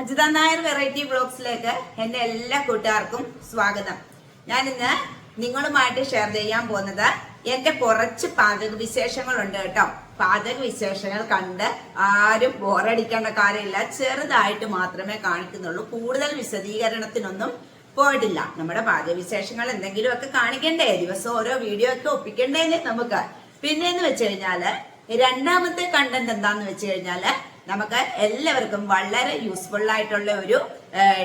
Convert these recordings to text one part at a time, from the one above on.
Ajitha Nair variety ബ്ലോഗ്സിലേക്ക് എന്റെ എല്ലാ കൂട്ടുകാർക്കും സ്വാഗതം. ഞാൻ ഇന്ന് നിങ്ങളുമായിട്ട് ഷെയർ ചെയ്യാൻ പോകുന്നത് എന്റെ കുറച്ച് പാചക വിശേഷങ്ങളുണ്ട് കേട്ടോ. പാചക വിശേഷങ്ങൾ കണ്ട് ആരും ബോറടിക്കേണ്ട കാര്യമില്ല. ചെറുതായിട്ട് മാത്രമേ കാണിക്കുന്നുള്ളൂ. കൂടുതൽ വിശദീകരണത്തിനൊന്നും പോയിട്ടില്ല. നമ്മുടെ പാചക വിശേഷങ്ങൾ എന്തെങ്കിലുമൊക്കെ കാണിക്കണ്ടേ? ദിവസം ഓരോ വീഡിയോ ഒക്കെ ഒപ്പിക്കണ്ടേന്ന് നമുക്ക്? പിന്നെന്ന് വെച്ച് കഴിഞ്ഞാൽ രണ്ടാമത്തെ കണ്ടന്റ് എന്താന്ന് വെച്ച് കഴിഞ്ഞാൽ നമുക്ക് എല്ലാവർക്കും വളരെ യൂസ്ഫുൾ ആയിട്ടുള്ള ഒരു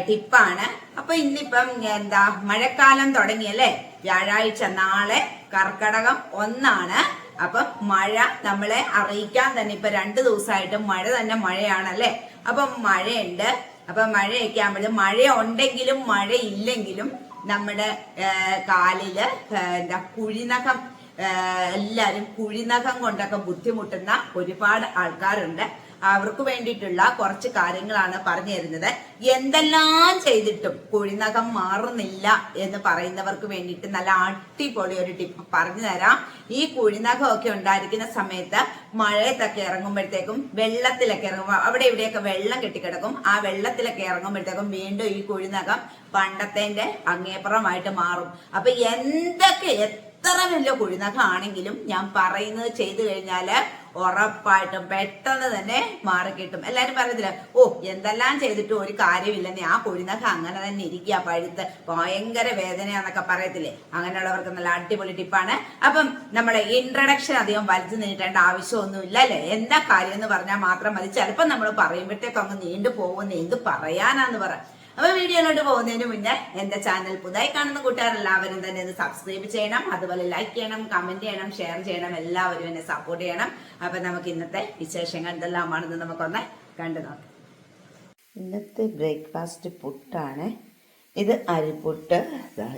ടിപ്പാണ് അപ്പൊ ഇന്നിപ്പം എന്താ മഴക്കാലം തുടങ്ങിയല്ലേ വ്യാഴാഴ്ച നാളെ കർക്കടകം ഒന്നാണ്. അപ്പം മഴ നമ്മളെ അറിയിക്കാൻ തന്നെ ഇപ്പൊ രണ്ടു ദിവസമായിട്ട് മഴ തന്നെ മഴയാണല്ലേ? അപ്പം മഴയുണ്ട്. അപ്പൊ മഴയൊക്കെ ആകുമ്പോഴും മഴ ഉണ്ടെങ്കിലും മഴ ഇല്ലെങ്കിലും നമ്മുടെ കാലിൽ എന്താ കുഴിനഖം എല്ലാവരും കുഴിനഖം കൊണ്ടൊക്കെ ബുദ്ധിമുട്ടുന്ന ഒരുപാട് ആൾക്കാരുണ്ട്. അവർക്ക് വേണ്ടിയിട്ടുള്ള കുറച്ച് കാര്യങ്ങളാണ് പറഞ്ഞു തരുന്നത്. എന്തെല്ലാം ചെയ്തിട്ടും കുഴിനഖം മാറുന്നില്ല എന്ന് പറയുന്നവർക്ക് വേണ്ടിയിട്ട് നല്ല അടിപൊളി ഒരു ടിപ്പ് പറഞ്ഞു തരാം. ഈ കുഴിനഖം ഒക്കെ ഉണ്ടായിരിക്കുന്ന സമയത്ത് മഴയത്തൊക്കെ ഇറങ്ങുമ്പോഴത്തേക്കും വെള്ളത്തിലൊക്കെ ഇറങ്ങുമ്പോൾ അവിടെ ഇവിടെയൊക്കെ വെള്ളം കെട്ടിക്കിടക്കും. ആ വെള്ളത്തിലൊക്കെ ഇറങ്ങുമ്പോഴത്തേക്കും വീണ്ടും ഈ കുഴിനഖം പണ്ടത്തേന്റെ അങ്ങേപ്പുറമായിട്ട് മാറും. അപ്പൊ എന്തൊക്കെ എത്ര വലിയ കുഴിനഖാണെങ്കിലും ഞാൻ പറയുന്നത് ചെയ്തു കഴിഞ്ഞാൽ ഉറപ്പായിട്ടും പെട്ടെന്ന് തന്നെ മാറിക്കിട്ടും. എല്ലാരും പറയത്തില്ല? ഓ എന്തെല്ലാം ചെയ്തിട്ടും ഒരു കാര്യമില്ലെന്ന്. ആ കുഴിനഖ അങ്ങനെ തന്നെ ഇരിക്കുക പഴുത്ത് ഭയങ്കര വേദനയാന്നൊക്കെ പറയത്തില്ലേ? അങ്ങനെയുള്ളവർക്ക് നല്ല അടിപൊളി ടിപ്പാണ്. അപ്പം നമ്മളെ ഇൻട്രഡക്ഷൻ അധികം വലിച്ചു നീട്ടേണ്ട ആവശ്യമൊന്നുമില്ല അല്ലേ? എന്താ കാര്യം എന്ന് പറഞ്ഞാൽ മാത്രം മതി. ചിലപ്പോൾ നമ്മൾ പറയുമ്പോഴത്തേക്കും അങ്ങ് നീണ്ടു പോകുന്ന എന്ത് പറയാനാന്ന് പറ. അപ്പൊ വീഡിയോയിലോട്ട് പോകുന്നതിന് മുന്നേ എന്റെ ചാനൽ പുതുതായി കാണുന്ന കൂട്ടുകാർ എല്ലാവരും തന്നെ ഇത് സബ്സ്ക്രൈബ് ചെയ്യണം അതുപോലെ ലൈക്ക് ചെയ്യണം കമന്റ് ചെയ്യണം ഷെയർ ചെയ്യണം എല്ലാവരും എന്നെ സപ്പോർട്ട് ചെയ്യണം. അപ്പൊ നമുക്ക് ഇന്നത്തെ വിശേഷങ്ങൾ എന്തെല്ലാമാണെന്ന് നമുക്കൊന്ന് കണ്ടു നോക്കാം. ഇന്നത്തെ ബ്രേക്ക്ഫാസ്റ്റ് പുട്ടാണ്. ഇത് അരിപ്പുട്ട്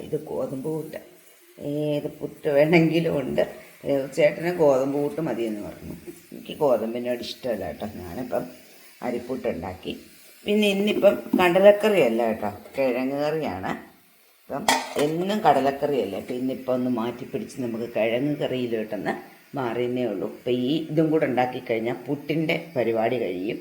ഇത് ഗോതമ്പ് പുട്ട്. ഏത് പുട്ട് വേണമെങ്കിലും ഉണ്ട്. ചേട്ടന് ഗോതമ്പ് പുട്ട് മതിയെന്ന് പറഞ്ഞു. എനിക്ക് ഗോതമ്പിനോട് ഇഷ്ടമല്ല കേട്ടോ. ഞാനിപ്പം അരിപ്പുട്ട് ഉണ്ടാക്കി പിന്നെ ഇന്നിപ്പം കടലക്കറിയല്ല കേട്ടോ. കിഴങ്ങ് കറിയാണ്. അപ്പം എന്നും കടലക്കറിയല്ലേ. പിന്നെ ഇപ്പം ഒന്ന് മാറ്റി പിടിച്ച് നമുക്ക് കിഴങ്ങ് കറിയിലോട്ടൊന്ന് മാറിയേ ഉള്ളൂ. ഇപ്പം ഈ ഇതും കൂടെ ഉണ്ടാക്കി കഴിഞ്ഞാൽ പുട്ടിന്റെ പരിപാടി കഴിയും.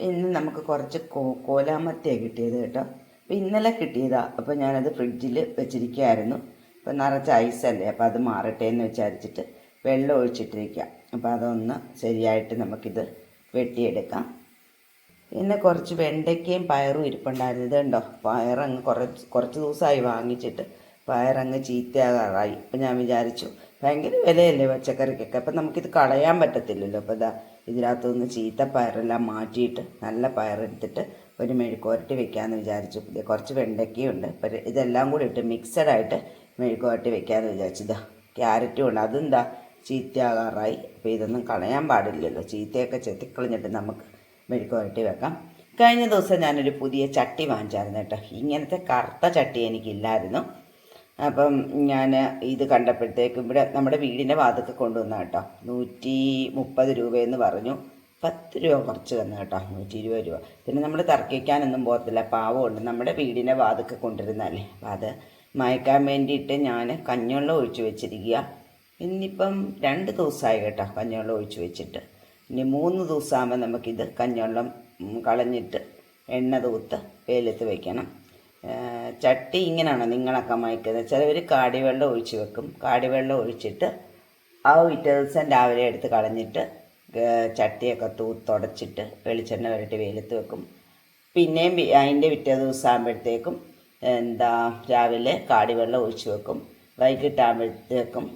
ഇന്ന് നമുക്ക് കുറച്ച് കോ കോലാമത്തിയാണ് കിട്ടിയത് കേട്ടോ. അപ്പം ഇന്നലെ കിട്ടിയതാ. അപ്പോൾ ഞാനത് ഫ്രിഡ്ജിൽ വെച്ചിരിക്കുകയായിരുന്നു. അപ്പം നിറച്ച് ഐസല്ലേ. അപ്പോൾ അത് മാറട്ടെ എന്ന് വിചാരിച്ചിട്ട് വെള്ളം ഒഴിച്ചിട്ടിരിക്കുക. അപ്പോൾ അതൊന്ന് ശരിയായിട്ട് നമുക്കിത് വെട്ടിയെടുക്കാം. പിന്നെ കുറച്ച് വെണ്ടയ്ക്കയും പയറും ഇരിപ്പുണ്ടായിരുന്നു. ഇതുണ്ടോ? പയറങ്ങ് കുറച്ച് കുറച്ച് ദിവസമായി വാങ്ങിച്ചിട്ട് പയറങ്ങ് ചീത്തയാകാറായി. അപ്പം ഞാൻ വിചാരിച്ചു ഭയങ്കര വിലയല്ലേ പച്ചക്കറിക്കൊക്കെ. അപ്പം നമുക്കിത് കളയാൻ പറ്റത്തില്ലല്ലോ. അപ്പോൾ ഇതാ ഇതിനകത്തുനിന്ന് ചീത്ത പയറെല്ലാം മാറ്റിയിട്ട് നല്ല പയറെടുത്തിട്ട് ഒരു മെഴുക്കുവരട്ടി വെക്കാമെന്ന് വിചാരിച്ചു. കുറച്ച് വെണ്ടയ്ക്കയുണ്ട്. അപ്പം ഇതെല്ലാം കൂടി ഇട്ട് മിക്സഡ് ആയിട്ട് മെഴുക്കുവരട്ടി വെക്കാമെന്ന് വിചാരിച്ചു. ഇതാ ക്യാരറ്റും ഉണ്ട്. അതെന്താ ചീത്തയാകാറായി. അപ്പോൾ ഇതൊന്നും കളയാൻ പാടില്ലല്ലോ. ചീത്തയൊക്കെ ചെത്തിക്കളഞ്ഞിട്ട് നമുക്ക് മെഴുക്ക് വെക്കാം. കഴിഞ്ഞ ദിവസം ഞാനൊരു പുതിയ ചട്ടി വാങ്ങിച്ചായിരുന്നു കേട്ടോ. ഇങ്ങനത്തെ കറുത്ത ചട്ടി എനിക്കില്ലായിരുന്നു. അപ്പം ഞാൻ ഇത് കണ്ടപ്പോഴത്തേക്കും ഇവിടെ നമ്മുടെ വീടിന്റെ വാതൊക്കെ കൊണ്ടുവന്ന കേട്ടോ. നൂറ്റി മുപ്പത് രൂപയെന്ന് പറഞ്ഞു. പത്ത് രൂപ കുറച്ച് തന്നു കേട്ടോ. നൂറ്റി ഇരുപത് രൂപ. പിന്നെ നമ്മൾ തർക്കിക്കാനൊന്നും പോകത്തില്ല. പാവമുണ്ട് നമ്മുടെ വീടിന്റെ വാതൊക്കെ കൊണ്ടിരുന്നല്ലേ അപ്പം അത് മയക്കാൻ വേണ്ടിയിട്ട് ഞാൻ കഞ്ഞുവെള്ളം ഒഴിച്ചു വെച്ചിരിക്കുക. ഇന്നിപ്പം രണ്ട് ദിവസമായി കേട്ടോ കഞ്ഞുവെള്ളം ഒഴിച്ചു വെച്ചിട്ട്. ഇനി മൂന്ന് ദിവസമാകുമ്പോൾ നമുക്കിത് കഞ്ഞവെള്ളം കളഞ്ഞിട്ട് എണ്ണ തൂത്ത് വെയിലത്ത് വയ്ക്കണം ചട്ടി ഇങ്ങനെയാണ് നിങ്ങളൊക്കെ മയക്കുന്നത്. ചിലവർ കാടിവെള്ളം ഒഴിച്ച് വെക്കും. കാടിവെള്ളം ഒഴിച്ചിട്ട് ആ പിറ്റേ ദിവസം രാവിലെ എടുത്ത് കളഞ്ഞിട്ട് ചട്ടിയൊക്കെ തൂത്തുടച്ചിട്ട് വെളിച്ചെണ്ണ വരട്ടി വെയിലത്ത് വെക്കും. പിന്നെയും അതിന്റെ പിറ്റേ ദിവസം ആകുമ്പോഴത്തേക്കും എന്താ രാവിലെ കാടിവെള്ളം ഒഴിച്ച് വെക്കും. വൈകിട്ടാകുമ്പോഴത്തേക്കും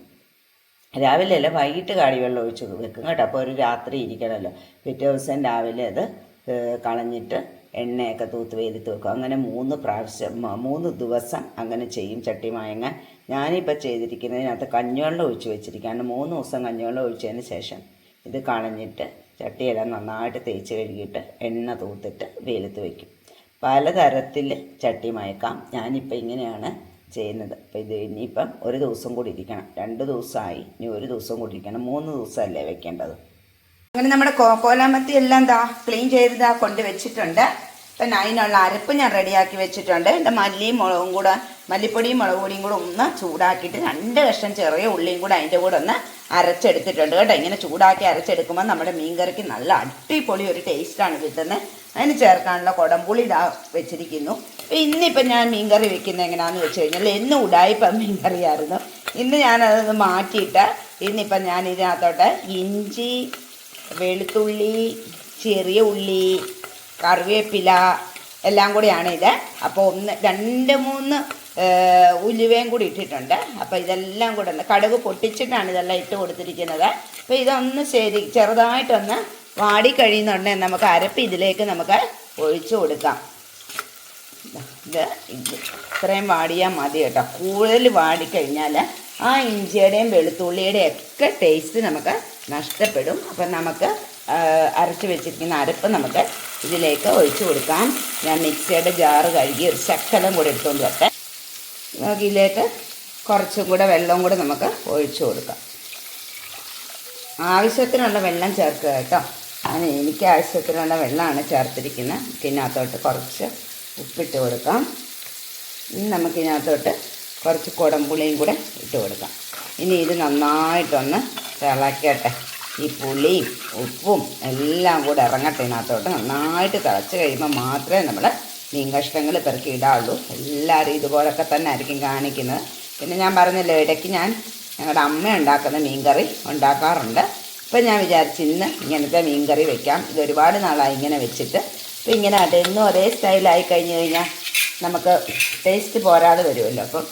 രാവിലെ അല്ല വൈകിട്ട് കാടി വെള്ളം ഒഴിച്ച് വെക്കും കേട്ടോ. അപ്പോൾ ഒരു രാത്രി ഇരിക്കണമല്ലോ. പിറ്റേ ദിവസം രാവിലെ അത് കളഞ്ഞിട്ട് എണ്ണയൊക്കെ തൂത്ത് വെയിലത്ത് വെക്കും. അങ്ങനെ മൂന്ന് പ്രാവശ്യം മൂന്ന് ദിവസം അങ്ങനെ ചെയ്യും ചട്ടി മായങ്ങ ഞാനിപ്പോൾ ചെയ്തിരിക്കുന്നതിനകത്ത് കഞ്ഞുവെള്ളം ഒഴിച്ച് വെച്ചിരിക്കുകയാണ്. മൂന്ന് ദിവസം കഞ്ഞുവെള്ളം ഒഴിച്ചതിന് ശേഷം ഇത് കളഞ്ഞിട്ട് ചട്ടിയെല്ലാം നന്നായിട്ട് തേച്ച് കഴുകിയിട്ട് എണ്ണ തൂത്തിട്ട് വെയിലത്ത് വയ്ക്കും പലതരത്തിൽ ചട്ടി മയക്കാം ഞാനിപ്പോൾ ഇങ്ങനെയാണ് ചെയ്യുന്നത്. അപ്പം ഇത് ഇനിയിപ്പം ഒരു ദിവസം കൂടി ഇരിക്കണം. രണ്ട് ദിവസമായി. ഇനി ഒരു ദിവസം കൂടി ഇരിക്കണം. മൂന്ന് ദിവസമല്ലേ വെക്കേണ്ടത്. അങ്ങനെ നമ്മുടെ കോലാമത്തി എല്ലാം ദാ ക്ലീൻ ചെയ്ത് ദാ കൊണ്ട് വെച്ചിട്ടുണ്ട്. അപ്പം അതിനുള്ള അരപ്പ് ഞാൻ റെഡിയാക്കി വെച്ചിട്ടുണ്ട്. എന്റെ മല്ലിയും മുളകും കൂടെ മല്ലിപ്പൊടിയും മുളക് പൊടിയും കൂടെ ഒന്ന് ചൂടാക്കിയിട്ട് രണ്ട് കഷ്ണം ചെറിയ ഉള്ളിയും കൂടെ അതിന്റെ കൂടെ ഒന്ന് അരച്ചെടുത്തിട്ടുണ്ട് കേട്ടോ. ഇങ്ങനെ ചൂടാക്കി അരച്ചെടുക്കുമ്പോൾ നമ്മുടെ മീൻകറിക്ക് നല്ല അടിപൊളി ഒരു ടേസ്റ്റാണ് കിട്ടുന്നത്. അതിന് ചേർക്കാനുള്ള കുടംപുളി ഇടാ വെച്ചിരിക്കുന്നു. ഇന്നിപ്പം ഞാൻ മീൻകറി വെക്കുന്നത് എങ്ങനെയാണെന്ന് വെച്ച് കഴിഞ്ഞാൽ എന്നും ഉടായിപ്പം മീൻകറിയായിരുന്നു. ഇന്ന് ഞാനതൊന്ന് മാറ്റിയിട്ട് ഇന്നിപ്പം ഞാൻ ഇതിനകത്തോട്ട് ഇഞ്ചി വെളുത്തുള്ളി ചെറിയ ഉള്ളി കറിവേപ്പില എല്ലാം കൂടിയാണ് ഇത്. അപ്പോൾ ഒന്ന് രണ്ട് മൂന്ന് ഉലുവയും കൂടി ഇട്ടിട്ടുണ്ട്. അപ്പോൾ ഇതെല്ലാം കൂടെ കടുക് പൊട്ടിച്ചിട്ടാണ് ഇതെല്ലാം ഇട്ട് കൊടുത്തിരിക്കുന്നത്. അപ്പോൾ ഇതൊന്ന് ശരി ചെറുതായിട്ടൊന്ന് വാടി കഴിയുന്നുണ്ടെങ്കിൽ നമുക്ക് അരപ്പ് ഇതിലേക്ക് നമുക്ക് ഒഴിച്ചു കൊടുക്കാം. ഇത് ഇത് ഇത്രയും വാടിയാൽ മതി കേട്ടോ. കൂടുതൽ വാടിക്കഴിഞ്ഞാൽ ആ ഇഞ്ചിയുടെയും വെളുത്തുള്ളിയുടെയും ഒക്കെ ടേസ്റ്റ് നമുക്ക് നഷ്ടപ്പെടും. അപ്പം നമുക്ക് അരച്ച് വെച്ചിരിക്കുന്ന അരപ്പ് നമുക്ക് ഇതിലേക്ക് ഒഴിച്ചു കൊടുക്കാം. ഞാൻ മിക്സിയുടെ ജാറ് കഴുകി ഒരു ശക്കലം കൂടെ എടുത്തുകൊണ്ട് വരട്ടെ. നമുക്ക് ഇതിലേക്ക് കുറച്ചും കൂടെ വെള്ളവും കൂടെ നമുക്ക് ഒഴിച്ചു കൊടുക്കാം. ആവശ്യത്തിനുള്ള വെള്ളം ചേർക്കുക കേട്ടോ. ഞാൻ എനിക്ക് ആവശ്യത്തിനുള്ള വെള്ളമാണ് ചേർത്തിരിക്കുന്നത്. ഇതിനകത്തോട്ട് കുറച്ച് ഉപ്പിട്ട് കൊടുക്കാം. ഇനി നമുക്കിതിനകത്തോട്ട് കുറച്ച് കുടംപുളിയും കൂടെ ഇട്ട് കൊടുക്കാം. ഇനി ഇത് നന്നായിട്ടൊന്ന് തിളക്കട്ടെ. ഈ പുളിയും ഉപ്പും എല്ലാം കൂടെ ഇറങ്ങട്ടെ ഇതിനകത്തോട്ട്. നന്നായിട്ട് തിളച്ച് കഴിയുമ്പോൾ മാത്രമേ നമ്മൾ മീൻ കഷ്ണങ്ങൾ പെറുക്കി ഇടാവുള്ളൂ. എല്ലാവരും ഇതുപോലൊക്കെ തന്നെ ആയിരിക്കും കാണിക്കുന്നത്. പിന്നെ ഞാൻ പറഞ്ഞല്ലോ ഇടയ്ക്ക് ഞാൻ ഞങ്ങളുടെ അമ്മ ഉണ്ടാക്കുന്ന മീൻകറി ഉണ്ടാക്കാറുണ്ട്. ഇപ്പം ഞാൻ വിചാരിച്ചു ഇന്ന് ഇങ്ങനത്തെ മീൻകറി വെക്കാം. ഇത് ഒരുപാട് നാളായി ഇങ്ങനെ വെച്ചിട്ട്. അപ്പം ഇങ്ങനെ ആട്ടെ എന്നും ഒരേ സ്റ്റൈലായി കഴിഞ്ഞ് കഴിഞ്ഞാൽ നമുക്ക് ടേസ്റ്റ് പോരാതെ വരുമല്ലോ. അപ്പം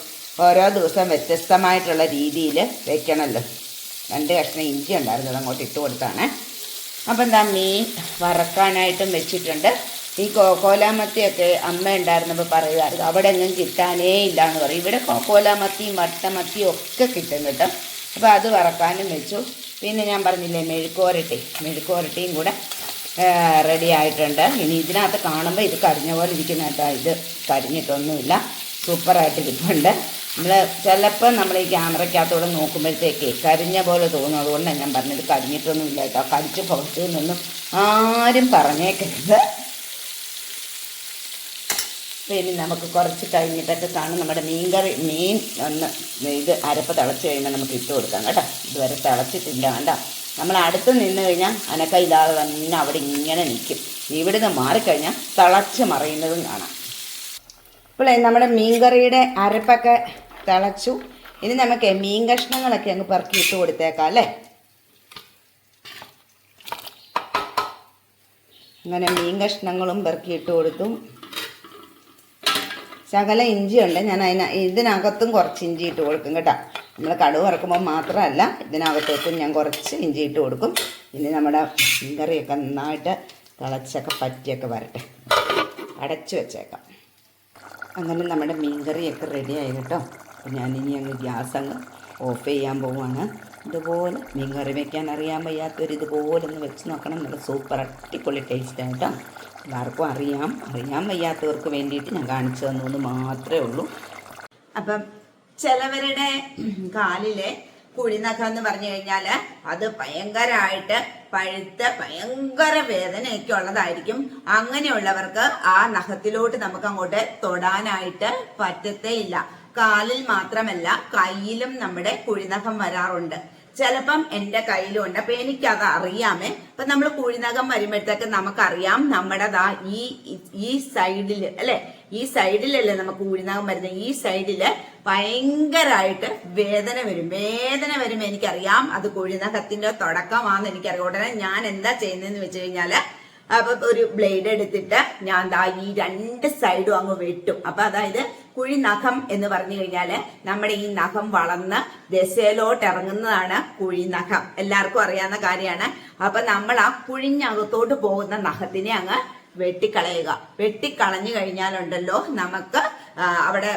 ഓരോ ദിവസം വ്യത്യസ്തമായിട്ടുള്ള രീതിയിൽ വെക്കണമല്ലോ രണ്ട് കഷ്ണം ഇഞ്ചി ഉണ്ടായിരുന്നു അങ്ങോട്ട് ഇട്ട് കൊടുത്താണ്. അപ്പം എന്താ മീൻ വറക്കാനായിട്ടും വെച്ചിട്ടുണ്ട്. ഈ കോലാമത്തിയൊക്കെ അമ്മ ഉണ്ടായിരുന്നപ്പോൾ പറയുമായിരുന്നു അവിടെ എങ്ങും കിട്ടാനേ ഇല്ല എന്ന് പറയും. ഇവിടെ കോലാമത്തിയും വട്ടമത്തിയും ഒക്കെ കിട്ടും കേട്ടോ. അപ്പോൾ അത് വറക്കാനും വെച്ചു. പിന്നെ ഞാൻ പറഞ്ഞില്ലേ മെഴുക്കോരട്ടി മെഴുക്കോരട്ടിയും കൂടെ റെഡി ആയിട്ടുണ്ട്. ഇനി ഇതിനകത്ത് കാണുമ്പോൾ ഇത് കരിഞ്ഞ പോലെ ഇരിക്കുന്ന കേട്ടോ. ഇത് കരിഞ്ഞിട്ടൊന്നുമില്ല. സൂപ്പറായിട്ട് ഇരിപ്പുണ്ട്. നമ്മൾ ചിലപ്പോൾ നമ്മൾ ഈ ക്യാമറയ്ക്കകത്തോടെ നോക്കുമ്പോഴത്തേക്ക് കരിഞ്ഞ പോലെ തോന്നും. അതുകൊണ്ടാണ് ഞാൻ പറഞ്ഞത് കരിഞ്ഞിട്ടൊന്നുമില്ല കേട്ടോ. കരിച്ച് പുറത്തു നിന്നൊന്നും ആരും പറഞ്ഞേക്കരുത്. പിന്നെ നമുക്ക് കുറച്ച് കഴിഞ്ഞിട്ടൊക്കെ കാണും. നമ്മുടെ മീൻ കറി മീൻ ഒന്ന് ഇത് അരപ്പ് തിളച്ച് കഴിയുമ്പോൾ നമുക്ക് ഇട്ട് കൊടുക്കാം കേട്ടോ. ഇതുവരെ തിളച്ചിട്ടില്ല കണ്ടോ നമ്മൾ അടുത്ത് നിന്ന് കഴിഞ്ഞാൽ അനക്കയില്ലാതെ തന്നെ അവിടെ ഇങ്ങനെ നിൽക്കും. ഇവിടുന്ന് മാറിക്കഴിഞ്ഞാൽ തിളച്ച് മറിയുന്നതും കാണാം. ഇപ്പോഴേ നമ്മുടെ മീൻകറിയുടെ അരപ്പൊക്കെ തിളച്ചു. ഇനി നമുക്ക് മീൻ കഷ്ണങ്ങളൊക്കെ അങ്ങ് പെറുക്കി ഇട്ട് കൊടുത്തേക്കാം അല്ലേ? അങ്ങനെ മീൻ കഷ്ണങ്ങളും പെറുക്കി ഇട്ട് കൊടുത്തു. ശകല ഇഞ്ചിയുണ്ട്. ഞാൻ അതിന ഇതിനകത്തും കുറച്ച് ഇഞ്ചി ഇട്ട് കൊടുക്കും കേട്ടോ. നമ്മൾ കടുവ് ഇറക്കുമ്പോൾ മാത്രമല്ല ഇതിനകത്തേക്കും ഞാൻ കുറച്ച് ഇഞ്ചി ഇട്ട് കൊടുക്കും. ഇനി നമ്മുടെ മീൻകറിയൊക്കെ നന്നായിട്ട് തിളച്ചൊക്കെ പറ്റിയൊക്കെ വരട്ടെ. അടച്ചു വെച്ചേക്കാം. അങ്ങനെ നമ്മുടെ മീൻകറിയൊക്കെ റെഡി ആയി കേട്ടോ. ഞാൻ ഞാനിനി അങ്ങ് ഗ്യാസ് അങ്ങ് ഓഫ് ചെയ്യാൻ പോവാണ്. ഇതുപോലെ മീൻ കറി വെക്കാൻ അറിയാൻ വയ്യാത്തവർ ഇതുപോലെ ഒന്ന് വെച്ച് നോക്കണം. നല്ല സൂപ്പർ അടിപൊളി ടേസ്റ്റ് കേട്ടോ എല്ലാവർക്കും അറിയാം. അറിയാൻ വയ്യാത്തവർക്ക് വേണ്ടിയിട്ട് ഞാൻ കാണിച്ചു തന്നു എന്ന് മാത്രമേ ഉള്ളൂ. അപ്പം ചിലവരുടെ കാലിലെ കുഴിനഖം എന്ന് പറഞ്ഞു കഴിഞ്ഞാൽ അത് ഭയങ്കരമായിട്ട് പഴുത്ത ഭയങ്കര വേദനയൊക്കെ ഉള്ളതായിരിക്കും. അങ്ങനെയുള്ളവർക്ക് ആ നഖത്തിലോട്ട് നമുക്ക് അങ്ങോട്ട് തൊടാനായിട്ട് പറ്റത്തേ ഇല്ല കാലിൽ മാത്രമല്ല കയ്യിലും നമ്മുടെ കുഴിനഖം വരാറുണ്ട്. ചിലപ്പം എന്റെ കയ്യിലും ഉണ്ട് അപ്പൊ എനിക്കത് അറിയാമേ. അപ്പൊ നമ്മൾ കുഴിനകം വരുമ്പോഴത്തേക്ക് നമുക്കറിയാം നമ്മുടെ ദാ ഈ ഈ സൈഡിൽ അല്ലെ? ഈ സൈഡിലല്ലേ നമുക്ക് കുഴിനകം വരുന്നത്. ഈ സൈഡിൽ ഭയങ്കരമായിട്ട് വേദന വരും. വേദന വരുമ്പോ എനിക്കറിയാം അത് കുഴിനകത്തിന്റെ തുടക്കമാണെന്ന് എനിക്കറിയാം. ഉടനെ ഞാൻ എന്താ ചെയ്യുന്നതെന്ന് വെച്ച് കഴിഞ്ഞാൽ അപ്പൊ ഒരു ബ്ലേഡ് എടുത്തിട്ട് ഞാൻ ദാ ഈ രണ്ട് സൈഡും അങ്ങ് വെട്ടും. അപ്പൊ അതായത് കുഴി നഖം എന്ന് പറഞ്ഞു കഴിഞ്ഞാൽ നമ്മുടെ ഈ നഖം വളർന്ന് ദശയിലോട്ട് ഇറങ്ങുന്നതാണ് കുഴി നഖം. എല്ലാവർക്കും അറിയാവുന്ന കാര്യമാണ്. അപ്പൊ നമ്മൾ ആ കുഴിഞ്ഞകത്തോട്ട് പോകുന്ന നഖത്തിനെ അങ്ങ് വെട്ടിക്കളയുക. വെട്ടിക്കളഞ്ഞു കഴിഞ്ഞാലുണ്ടല്ലോ നമുക്ക് അവിടെ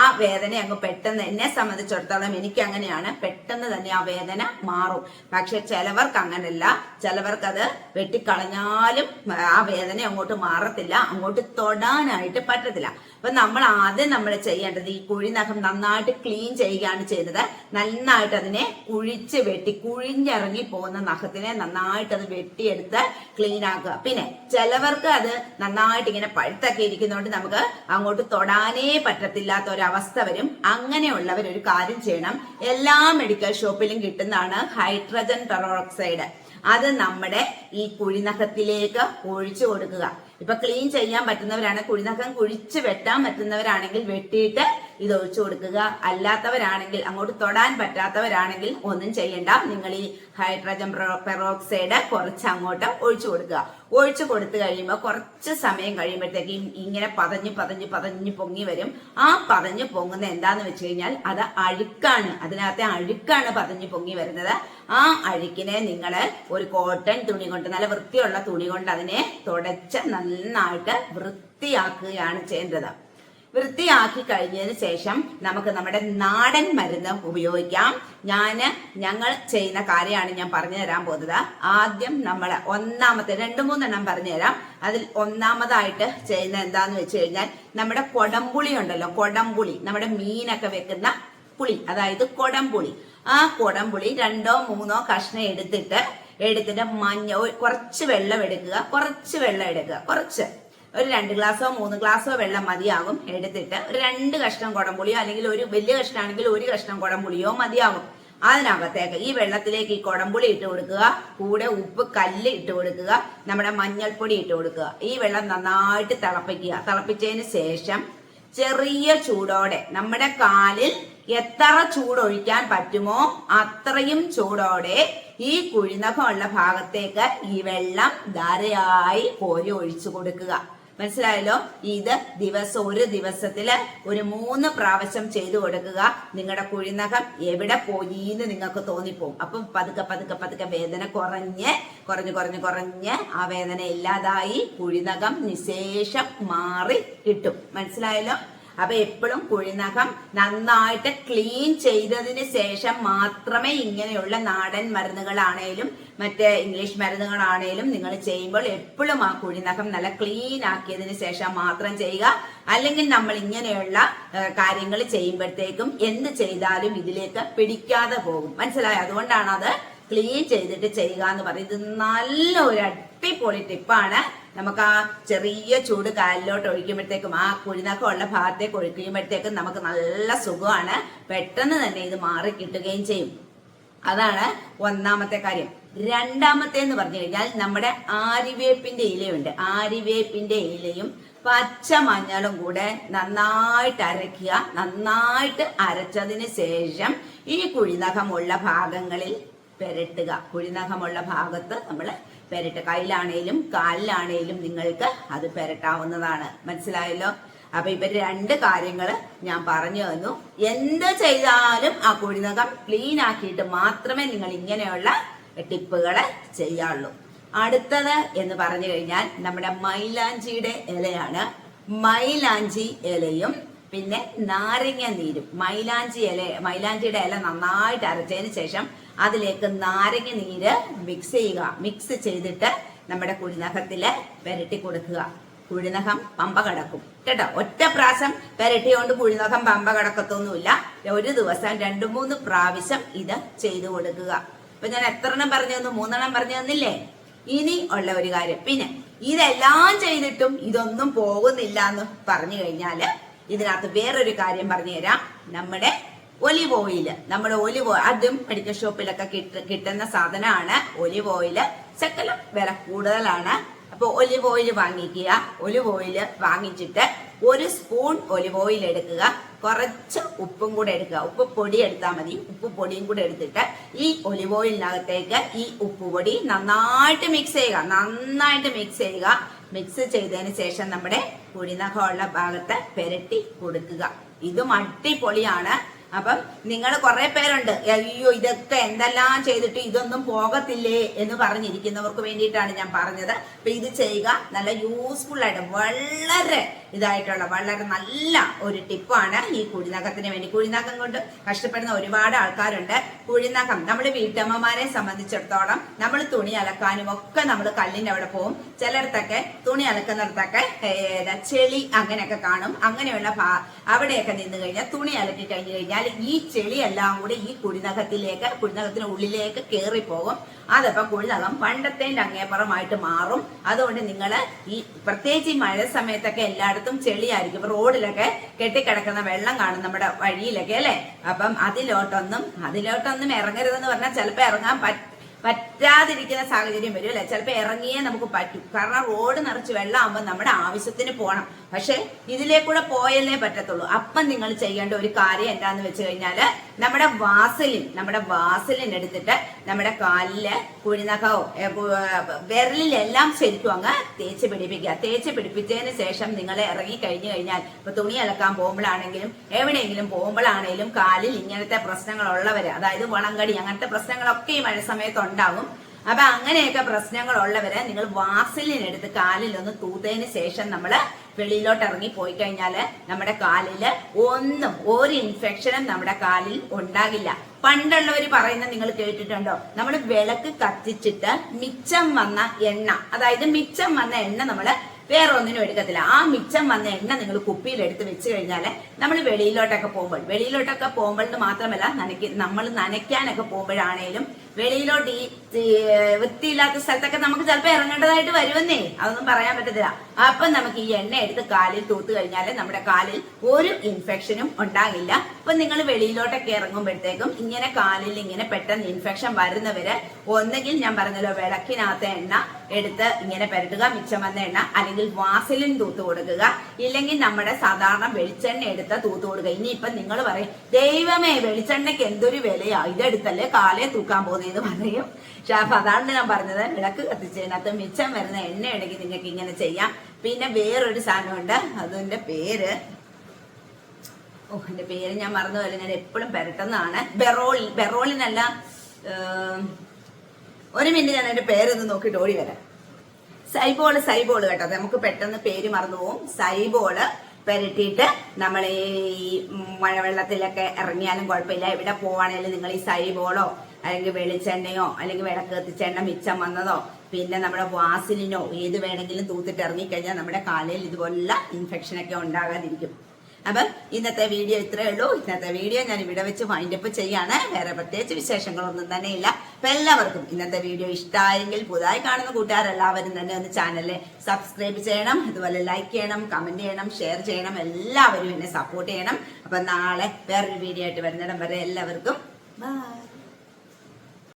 ആ, വേദന അങ്ങ് പെട്ടെന്ന് എന്നെ സംബന്ധിച്ചിടത്തോളം എനിക്ക് അങ്ങനെയാണ്. പെട്ടെന്ന് തന്നെ ആ വേദന മാറും. പക്ഷെ ചിലവർക്ക് അങ്ങനല്ല. ചിലവർക്കത് വെട്ടിക്കളഞ്ഞാലും ആ വേദന അങ്ങോട്ട് മാറത്തില്ല. അങ്ങോട്ട് തൊടാനായിട്ട് പറ്റത്തില്ല. അപ്പൊ നമ്മൾ ആദ്യം നമ്മൾ ചെയ്യേണ്ടത് ഈ കുഴിനഖം നന്നായിട്ട് ക്ലീൻ ചെയ്യുകയാണ് ചെയ്യുന്നത് നന്നായിട്ട് അതിനെ കുഴിച്ച് വെട്ടി കുഴിഞ്ഞിറങ്ങി പോകുന്ന നഖത്തിനെ നന്നായിട്ട് അത് വെട്ടിയെടുത്ത് ക്ലീൻ ആക്കുക. പിന്നെ ചിലവർക്ക് അത് നന്നായിട്ട് ഇങ്ങനെ പഴുത്തൊക്കെ ഇരിക്കുന്നതുകൊണ്ട് നമുക്ക് അങ്ങോട്ട് തൊടാനേ പറ്റത്തില്ലാത്ത ഒരവസ്ഥ വരും. അങ്ങനെയുള്ളവർ ഒരു കാര്യം ചെയ്യണം. എല്ലാ മെഡിക്കൽ ഷോപ്പിലും കിട്ടുന്നതാണ് ഹൈഡ്രജൻ പെറോക്സൈഡ് അത് നമ്മുടെ ഈ കുഴിനഖത്തിലേക്ക് ഒഴിച്ചു കൊടുക്കുക. ഇപ്പൊ ക്ലീൻ ചെയ്യാൻ പറ്റുന്നവരാണ് കുഴിനഖം കുഴിച്ച് വെട്ടാൻ പറ്റുന്നവരാണെങ്കിൽ വെട്ടിയിട്ട് ഇത് ഒഴിച്ചു കൊടുക്കുക. അല്ലാത്തവരാണെങ്കിൽ അങ്ങോട്ട് തൊടാൻ പറ്റാത്തവരാണെങ്കിൽ ഒന്നും ചെയ്യണ്ട. നിങ്ങൾ ഈ ഹൈഡ്രജൻ പെറോക്സൈഡ് കുറച്ച് അങ്ങോട്ട് ഒഴിച്ചു കൊടുക്കുക. ഒഴിച്ചു കൊടുത്തു കഴിയുമ്പോൾ കുറച്ച് സമയം കഴിയുമ്പോഴത്തേക്കും ഇങ്ങനെ പതഞ്ഞ് പതഞ്ഞ് പതഞ്ഞ് പൊങ്ങി വരും. ആ പതഞ്ഞ് പൊങ്ങുന്ന എന്താന്ന് വെച്ച് കഴിഞ്ഞാൽ അത് അഴുക്കാണ്. അതിനകത്തെ അഴുക്കാണ് പതഞ്ഞ് പൊങ്ങി വരുന്നത്. ആ അഴുക്കിനെ നിങ്ങൾ ഒരു കോട്ടൺ തുണി കൊണ്ട് നല്ല വൃത്തിയുള്ള തുണി കൊണ്ട് അതിനെ തുടച്ച് നന്നായിട്ട് വൃത്തിയാക്കുകയാണ് ചെയ്യേണ്ടത്. വൃത്തിയാക്കി കഴിഞ്ഞതിന് ശേഷം നമുക്ക് നമ്മുടെ നാടൻ മരുന്ന് ഉപയോഗിക്കാം. ഞാൻ ഞങ്ങൾ ചെയ്യുന്ന കാര്യമാണ് ഞാൻ പറഞ്ഞു തരാൻ പോകുന്നത്. ആദ്യം നമ്മൾ ഒന്നാമത്തെ രണ്ട് മൂന്നെണ്ണം പറഞ്ഞു തരാം. അതിൽ ഒന്നാമതായിട്ട് ചെയ്യുന്ന എന്താന്ന് വെച്ച് കഴിഞ്ഞാൽ നമ്മുടെ കൊടംപുളി ഉണ്ടല്ലോ കൊടംപുളി നമ്മുടെ മീനൊക്കെ വെക്കുന്ന പുളി അതായത് കൊടംപുളി. ആ കൊടംപുളി രണ്ടോ മൂന്നോ കഷ്ണം എടുത്തിട്ട് എടുത്തിട്ട് മഞ്ഞ കുറച്ച് വെള്ളം എടുക്കുക കുറച്ച് വെള്ളം എടുക്കുക കുറച്ച്. ഒരു രണ്ട് ഗ്ലാസ്സോ മൂന്ന് ഗ്ലാസ്സോ വെള്ളം മതിയാകും. എടുത്തിട്ട് ഒരു രണ്ട് കഷ്ണം കുടംപുളിയോ അല്ലെങ്കിൽ ഒരു വലിയ കഷ്ണം ആണെങ്കിൽ ഒരു കഷ്ണം കുടംപുളിയോ മതിയാകും. അതിനകത്തേക്ക് ഈ വെള്ളത്തിലേക്ക് ഈ കുടംപുളി ഇട്ട് കൊടുക്കുക. കൂടെ ഉപ്പ് കല്ല് ഇട്ട് കൊടുക്കുക. നമ്മുടെ മഞ്ഞൾപ്പൊടി ഇട്ട് കൊടുക്കുക. ഈ വെള്ളം നന്നായിട്ട് തിളപ്പിക്കുക. തിളപ്പിച്ചതിന് ശേഷം ചെറിയ ചൂടോടെ നമ്മുടെ കാലിൽ എത്ര ചൂടൊഴിക്കാൻ പറ്റുമോ അത്രയും ചൂടോടെ ഈ കുഴിനഖമുള്ള ഭാഗത്തേക്ക് ഈ വെള്ളം ധാരയായി കോരി ഒഴിച്ചു കൊടുക്കുക. മനസ്സിലായല്ലോ? ഇത് ദിവസം ഒരു ദിവസത്തിൽ ഒരു മൂന്ന് പ്രാവശ്യം ചെയ്തു കൊടുക്കുക. നിങ്ങളുടെ കുഴിനഖം എവിടെ പോയി എന്ന് നിങ്ങൾക്ക് തോന്നിപ്പോവും. അപ്പം പതുക്കെ പതുക്കെ പതുക്കെ വേദന കുറഞ്ഞ് കുറഞ്ഞ് കുറഞ്ഞ് കുറഞ്ഞ് ആ വേദന ഇല്ലാതായി കുഴിനഖം നിശേഷം മാറി കിട്ടും. മനസ്സിലായല്ലോ? അപ്പൊ എപ്പോഴും കുഴിനഖം നന്നായിട്ട് ക്ലീൻ ചെയ്തതിന് ശേഷം മാത്രമേ ഇങ്ങനെയുള്ള നാടൻ മരുന്നുകളാണേലും മറ്റേ ഇംഗ്ലീഷ് മരുന്നുകളാണേലും നിങ്ങൾ ചെയ്യുമ്പോൾ എപ്പോഴും ആ കുഴിനഖം നല്ല ക്ലീൻ ആക്കിയതിന് ശേഷം മാത്രം ചെയ്യുക. അല്ലെങ്കിൽ നമ്മൾ ഇങ്ങനെയുള്ള കാര്യങ്ങൾ ചെയ്യുമ്പോഴത്തേക്കും എന്ത് ചെയ്താലും ഇതിലേക്ക് പിടിക്കാതെ പോകും. മനസ്സിലായോ? അതുകൊണ്ടാണ് അത് ക്ലീൻ ചെയ്തിട്ട് ചെയ്യുക എന്ന് പറയുന്നത്. നല്ല നല്ലൊരു അടിപൊളി ടിപ്പാണ്. നമുക്ക് ആ ചെറിയ ചൂട് കാലിലോട്ട് ഒഴിക്കുമ്പോഴത്തേക്കും ആ കുഴിനൊക്കെ ഉള്ള ഭാഗത്തേക്ക് ഒഴിക്കുമ്പോഴത്തേക്കും നമുക്ക് നല്ല സുഖമാണ്. പെട്ടെന്ന് തന്നെ ഇത് മാറി കിട്ടുകയും ചെയ്യും. അതാണ് ഒന്നാമത്തെ കാര്യം. രണ്ടാമത്തെ എന്ന് പറഞ്ഞു കഴിഞ്ഞാൽ നമ്മുടെ ആരിവേപ്പിന്റെ ഇലയുണ്ട്. ആരിവേപ്പിന്റെ ഇലയും പച്ച മഞ്ഞളും കൂടെ നന്നായിട്ട് അരയ്ക്കുക നന്നായിട്ട് അരച്ചതിന് ശേഷം ഈ കുഴിനഖമുള്ള ഭാഗങ്ങളിൽ പെരട്ടുക. കുഴിനഖമുള്ള ഭാഗത്ത് നമ്മൾ പെരട്ട് കയ്യിലാണേലും കാലിലാണേലും നിങ്ങൾക്ക് അത് പെരട്ടാവുന്നതാണ്. മനസ്സിലായല്ലോ? അപ്പൊ ഇപ്പൊ രണ്ട് കാര്യങ്ങൾ ഞാൻ പറഞ്ഞു തന്നു. എന്ത് ചെയ്താലും ആ കുഴിനകം ക്ലീൻ ആക്കിയിട്ട് മാത്രമേ നിങ്ങൾ ഇങ്ങനെയുള്ള ടിപ്പുകൾ ചെയ്യാവുള്ളൂ അടുത്തത് എന്ന് പറഞ്ഞു കഴിഞ്ഞാൽ നമ്മുടെ മൈലാഞ്ചിയുടെ ഇലയാണ്. മൈലാഞ്ചി ഇലയും പിന്നെ നാരങ്ങ നീരും. മൈലാഞ്ചി ഇല മൈലാഞ്ചിയുടെ ഇല നന്നായിട്ട് അരച്ചതിന് ശേഷം അതിലേക്ക് നാരങ്ങ നീര് മിക്സ് ചെയ്യുക. മിക്സ് ചെയ്തിട്ട് നമ്മുടെ കുഴിനഖത്തിൽ പെരട്ടി കൊടുക്കുക. കുഴിനഖം പമ്പ കടക്കും. കേട്ടോ? ഒറ്റ പ്രാവശ്യം പെരട്ടിയോണ്ട് കുഴിനഖം പമ്പ കിടക്കത്തൊന്നുമില്ല. ഒരു ദിവസം രണ്ടു മൂന്ന് പ്രാവശ്യം ഇത് ചെയ്തു കൊടുക്കുക. ഇപ്പൊ ഞാൻ എത്ര എണ്ണം പറഞ്ഞു തന്നു? മൂന്നെണ്ണം പറഞ്ഞു തന്നില്ലേ? ഇനി ഉള്ള ഒരു കാര്യം. പിന്നെ ഇതെല്ലാം ചെയ്തിട്ടും ഇതൊന്നും പോകുന്നില്ല എന്ന് പറഞ്ഞു കഴിഞ്ഞാൽ ഇതിനകത്ത് വേറൊരു കാര്യം പറഞ്ഞു തരാം. നമ്മുടെ ഒലിവ് ഓയിൽ. നമ്മുടെ ഒലിവ് അതും മെഡിക്കൽ ഷോപ്പിലൊക്കെ കിട്ട കിട്ടുന്ന സാധനമാണ് ഒലിവ് ഓയിൽ. ശക്കലം വില കൂടുതലാണ്. അപ്പോൾ ഒലിവ് ഓയിൽ വാങ്ങിക്കുക. ഒലിവ് ഓയിൽ വാങ്ങിച്ചിട്ട് ഒരു സ്പൂൺ ഒലിവ് ഓയിൽ എടുക്കുക. കുറച്ച് ഉപ്പും കൂടെ എടുക്കുക. ഉപ്പ് പൊടി എടുത്താൽ മതി. ഉപ്പ് പൊടിയും കൂടെ എടുത്തിട്ട് ഈ ഒലിവ് ഓയിലിനകത്തേക്ക് ഈ ഉപ്പ് പൊടി നന്നായിട്ട് മിക്സ് ചെയ്യുക. നന്നായിട്ട് മിക്സ് ചെയ്യുക. മിക്സ് ചെയ്തതിന് ശേഷം നമ്മുടെ കുഴിനഖമുള്ള ഭാഗത്ത് പെരട്ടി കൊടുക്കുക. ഇതും അടിപൊളിയാണ് അപ്പം നിങ്ങൾ കുറെ പേരുണ്ട്. അയ്യോ ഇതൊക്കെ എന്തെല്ലാം ചെയ്തിട്ട് ഇതൊന്നും പോകത്തില്ലേ എന്ന് പറഞ്ഞിരിക്കുന്നവർക്ക് വേണ്ടിയിട്ടാണ് ഞാൻ പറഞ്ഞത്. അപ്പൊ ഇത് ചെയ്യുക. നല്ല യൂസ്ഫുൾ ആയിട്ട് വളരെ ഇതായിട്ടുള്ള വളരെ നല്ല ഒരു ടിപ്പാണ് ഈ കുഴിനഖത്തിന് വേണ്ടി. കുഴിനഖം കൊണ്ട് കഷ്ടപ്പെടുന്ന ഒരുപാട് ആൾക്കാരുണ്ട്. കുഴിനഖം നമ്മൾ വീട്ടമ്മമാരെ സംബന്ധിച്ചിടത്തോളം നമ്മൾ തുണി അലക്കാനും ഒക്കെ നമ്മൾ കല്ലിന്റെ അവിടെ പോകും ചിലയിടത്തൊക്കെ തുണി അലക്കുന്നിടത്തൊക്കെ ഏതാ ചെളി അങ്ങനെയൊക്കെ കാണും. അങ്ങനെയുള്ള അവിടെയൊക്കെ നിന്ന് കഴിഞ്ഞാൽ തുണി അലക്കി കഴിഞ്ഞു കഴിഞ്ഞാൽ ഈ ചെളി എല്ലാം കൂടി ഈ കുഴിനഖത്തിലേക്ക് കുഴിനഖത്തിന് ഉള്ളിലേക്ക് കയറിപ്പോകും അതപ്പം കുഴിനഖം പണ്ടത്തെ അങ്ങേപ്പുറമായിട്ട് മാറും. അതുകൊണ്ട് നിങ്ങൾ ഈ പ്രത്യേകിച്ച് ഈ മഴ സമയത്തൊക്കെ എല്ലായിടത്തും ചെളിയായിരിക്കും. ഇപ്പൊ റോഡിലൊക്കെ കെട്ടിക്കിടക്കുന്ന വെള്ളം കാണും നമ്മുടെ വഴിയിലൊക്കെ അല്ലേ? അപ്പം അതിലോട്ടൊന്നും അതിലോട്ടൊന്നും ഇറങ്ങരുതെന്ന് പറഞ്ഞാൽ ചിലപ്പോൾ ഇറങ്ങാൻ പറ്റാതിരിക്കുന്ന സാഹചര്യം വരും അല്ലെ? ചിലപ്പോൾ ഇറങ്ങിയേ നമുക്ക് പറ്റും. കാരണം റോഡ് നിറച്ച് വെള്ളമാകുമ്പോൾ നമ്മുടെ ആവശ്യത്തിന് പോകണം. പക്ഷെ ഇതിലേക്കൂടെ പോയല്ലേ പറ്റത്തുള്ളൂ. അപ്പം നിങ്ങൾ ചെയ്യേണ്ട ഒരു കാര്യം എന്താന്ന് വെച്ച് കഴിഞ്ഞാൽ നമ്മുടെ വാസലിൻ നമ്മുടെ വാസലിൻ എടുത്തിട്ട് നമ്മുടെ കാലിൽ കുഴിനഖവും വിരലിലെല്ലാം ശരിക്കും അങ്ങ് തേച്ച് പിടിപ്പിക്കുക. തേച്ച് പിടിപ്പിച്ചതിന് ശേഷം നിങ്ങൾ ഇറങ്ങി കഴിഞ്ഞു കഴിഞ്ഞാൽ ഇപ്പൊ തുണി അലക്കാൻ പോകുമ്പോഴാണെങ്കിലും എവിടെയെങ്കിലും പോകുമ്പോഴാണെങ്കിലും കാലിൽ ഇങ്ങനത്തെ പ്രശ്നങ്ങളുള്ളവര് അതായത് വളങ്കടി അങ്ങനത്തെ പ്രശ്നങ്ങളൊക്കെ ഈ മഴ സമയത്ത് ഉണ്ടാകും. അപ്പൊ അങ്ങനെയൊക്കെ പ്രശ്നങ്ങൾ ഉള്ളവരെ നിങ്ങൾ വാസലിൻ എടുത്ത് കാലിൽ ഒന്ന് തൂത്തതിന് ശേഷം നമ്മൾ വെളിയിലോട്ട് ഇറങ്ങി പോയി കഴിഞ്ഞാൽ നമ്മുടെ കാലിൽ ഒന്നും ഒരു ഇൻഫെക്ഷനും നമ്മുടെ കാലിൽ ഉണ്ടാകില്ല. പണ്ടുള്ളവർ പറയുന്നത് നിങ്ങൾ കേട്ടിട്ടുണ്ടോ? നമ്മൾ വിളക്ക് കത്തിച്ചിട്ട് മിച്ചം വന്ന എണ്ണ. അതായത് മിച്ചം വന്ന എണ്ണ നമ്മൾ വേറെ ഒന്നിനും എടുക്കത്തില്ല. ആ മിച്ചം വന്ന എണ്ണ നിങ്ങൾ കുപ്പിയിൽ എടുത്ത് വെച്ച് കഴിഞ്ഞാൽ നമ്മൾ വെളിയിലോട്ടൊക്കെ പോകുമ്പോൾ വെളിയിലോട്ടൊക്കെ പോകുമ്പോൾ മാത്രമല്ല നനയ്ക്ക് നമ്മൾ നനയ്ക്കാനൊക്കെ പോകുമ്പോഴാണേലും വെളിയിലോട്ട് ഈ വൃത്തിയില്ലാത്ത സ്ഥലത്തൊക്കെ നമുക്ക് ചിലപ്പോൾ ഇറങ്ങേണ്ടതായിട്ട് വരുമെന്നേ. അതൊന്നും പറയാൻ പറ്റത്തില്ല. അപ്പൊ നമുക്ക് ഈ എണ്ണ എടുത്ത് കാലിൽ തൂത്ത് കഴിഞ്ഞാൽ നമ്മുടെ കാലിൽ ഒരു ഇൻഫെക്ഷനും ഉണ്ടാകില്ല. അപ്പൊ നിങ്ങൾ വെളിയിലോട്ടൊക്കെ ഇറങ്ങുമ്പോഴത്തേക്കും ഇങ്ങനെ കാലിൽ ഇങ്ങനെ പെട്ടെന്ന് ഇൻഫെക്ഷൻ വരുന്നവര് ഒന്നെങ്കിൽ ഞാൻ പറഞ്ഞല്ലോ വിളക്കിനകത്ത് എണ്ണ എടുത്ത് ഇങ്ങനെ പരട്ടുക മിച്ചം വന്ന എണ്ണ അല്ലെങ്കിൽ വാസലിൻ തൂത്ത് കൊടുക്കുക ഇല്ലെങ്കിൽ നമ്മുടെ സാധാരണ വെളിച്ചെണ്ണ എടുത്ത് തൂത്ത് കൊടുക്കുക. ഇനിയിപ്പൊ നിങ്ങൾ പറയും ദൈവമേ വെളിച്ചെണ്ണയ്ക്ക് എന്തൊരു വിലയാ? ഇതെടുത്തല്ലേ കാലേ തൂക്കാൻ പോകുന്നതെന്ന് പറയും. പക്ഷെ അപ്പൊ അതാണ് ഞാൻ പറഞ്ഞത്. വിളക്ക് കത്തിച്ചതിനകത്ത് മിച്ചം വരുന്ന എണ്ണ ഉണ്ടെങ്കിൽ നിങ്ങൾക്ക് ഇങ്ങനെ ചെയ്യാം. പിന്നെ വേറൊരു സാധനമുണ്ട്. അതിന്റെ പേര്. ഓ എന്റെ പേര് ഞാൻ മറന്നു പോലെ ഞാൻ എപ്പോഴും പെരട്ടുന്നതാണ്. ബെറോളിൻ ബെറോളിനല്ല ഒരു മിനിറ്റ് ഞാൻ എന്റെ പേരൊന്ന് നോക്കിയിട്ട് ഓടി വരാം. സൈബോൾ സൈബോൾ കേട്ടോ. നമുക്ക് പെട്ടെന്ന് പേര് മറന്നു പോവും. സൈബോൾ പെരട്ടിയിട്ട് നമ്മൾ ഈ മഴവെള്ളത്തിലൊക്കെ ഇറങ്ങിയാലും കുഴപ്പമില്ല. എവിടെ പോവാണെങ്കിലും നിങ്ങൾ ഈ സൈബോളോ അല്ലെങ്കിൽ വെളിച്ചെണ്ണയോ അല്ലെങ്കിൽ വിളക്ക് കത്തിച്ചെണ്ണ മിച്ചം വന്നതോ പിന്നെ നമ്മുടെ വാസിലിനോ ഏത് വേണമെങ്കിലും തൂത്തിട്ട് ഇറങ്ങിക്കഴിഞ്ഞാൽ നമ്മുടെ കാലിൽ ഇതുപോലുള്ള ഇൻഫെക്ഷനൊക്കെ ഉണ്ടാകാതിരിക്കും. അപ്പം ഇന്നത്തെ വീഡിയോ ഇത്രയേ ഉള്ളൂ. ഇന്നത്തെ വീഡിയോ ഞാൻ ഇവിടെ വെച്ച് വൈൻഡപ്പ് ചെയ്യാണ്. വേറെ പ്രത്യേകിച്ച് വിശേഷങ്ങളൊന്നും തന്നെ ഇല്ല. അപ്പൊ എല്ലാവർക്കും ഇന്നത്തെ വീഡിയോ ഇഷ്ടമായെങ്കിൽ പുതുതായി കാണുന്ന കൂട്ടുകാരെല്ലാവരും തന്നെ ഒന്ന് ചാനലിൽ സബ്സ്ക്രൈബ് ചെയ്യണം. അതുപോലെ ലൈക്ക് ചെയ്യണം കമന്റ് ചെയ്യണം ഷെയർ ചെയ്യണം. എല്ലാവരും എന്നെ സപ്പോർട്ട് ചെയ്യണം. അപ്പൊ നാളെ വേറൊരു വീഡിയോ ആയിട്ട് വരുന്നിടം വരെ എല്ലാവർക്കും ബൈ